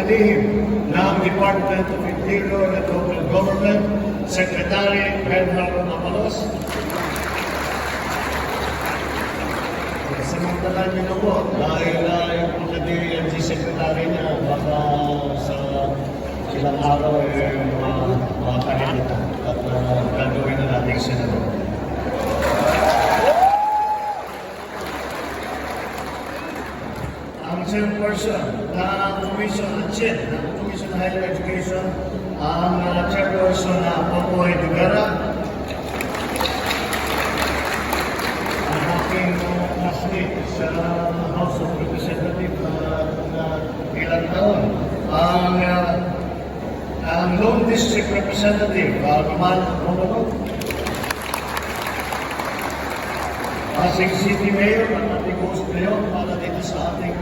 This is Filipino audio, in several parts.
kalihim ng Department of Interior and Local Government, Secretary Bernardo Amalos. Samantala niyo na po, dahil uh, yung pagka-DNG Secretary niya, baka sa ilang araw eh, makakalit ito at uh, gagawin na natin sa senador. Ang ng Commission on CHED, ng Commission on Higher Education, ang uh, chairperson na Popoy Dugara, ang aking uh, classmate sa House of Representatives na na ilang taon. Ang uh, ang Lone District Representative, uh, Roman Romano. Pasig City Mayor, ang ating host ngayon para dito sa ating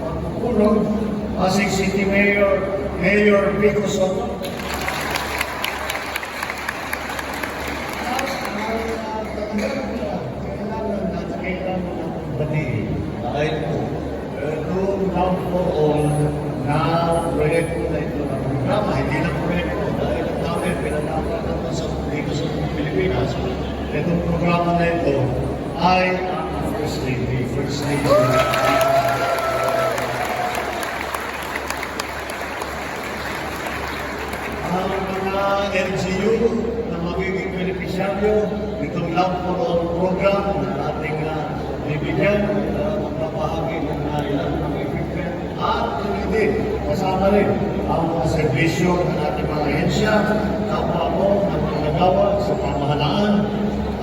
pagpupulong. Pasig City Mayor, Mayor Vico Soto. Dahil po, itong Town for All na proyekto na ito ng programa, hindi na proyekto dahil ang namin pinatapatan na sa dito sa. Itong programa na ito ay First Lady, First Lady. ang mga LGU na magiging beneficiaryo nitong Love for All program na ating uh, bibigyan uh, magpapahagi ng uh, ilang mga equipment at hindi kasama rin ang mga serbisyo ng ating mga ahensya, kapwa mo ng mga nagawa sa pamahalaan,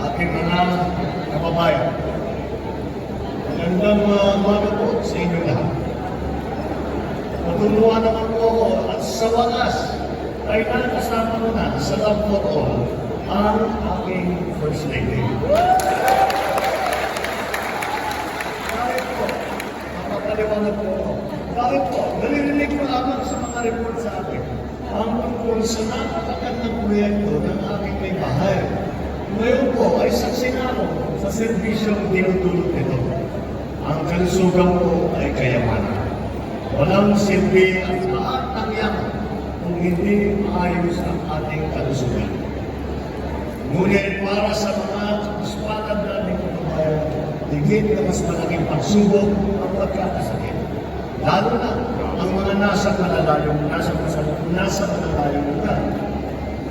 ating mga kababayan. Magandang uh, umaga po sa inyo lahat. Matulungan naman po ako at sa wakas ay nakasama ko na sa love for all ang aking First Lady. Bakit po? Mapapaliwanag po ako. Bakit po? Nalilinig ko lamang sa mga report sa akin ang tungkol sa napakagandang proyekto ng aking may bahay. Ngayon po ay saksi na ako sa serbisyong tinutulog nito. Ang kalusugan po ay kayamanan. Walang silbi ang lahat ng yaman hindi maayos ang ating kalusugan. Ngunit para sa mga kapuspalad namin kababayan, higit na mas malaking pagsubok ang pagkakasakit. Lalo na ang mga nasa malalayong, nasa, nasa, malalayong lugar.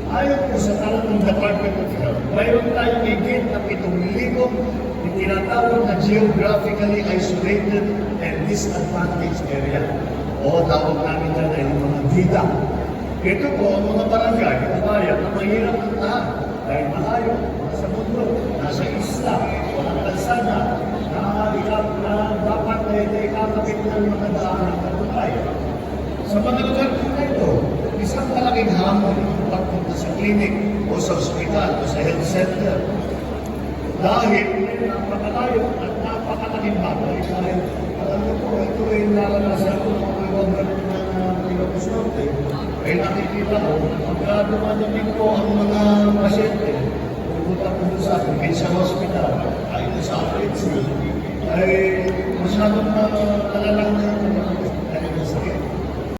Ayon po sa tanong ng Department of Health, mayroon tayong higit na 7,000 tinatawag na geographically isolated and disadvantaged area. O tawag namin dyan ay mga DIDA. Ito po ang mga barangay, mga bayan na mahirap ang tahan dahil malayo, sa mundo, nasa isla, walang kalsada, na, na dapat na ikakapit ng mga daan ng kaputay. Sa mga lugar na ito, isang malaking hamon pagpunta sa klinik o sa ospital o sa health center. Dahil napakalayo at napakalaking bagay dahil alam niyo po, ito ay naranasan ko ng mga Ay nakikita ko, pagka dumadating po ang mga pasyente, pupunta po doon sa Provincial Hospital, ay doon sa Apritsi, ay masyadong uh, nalalaki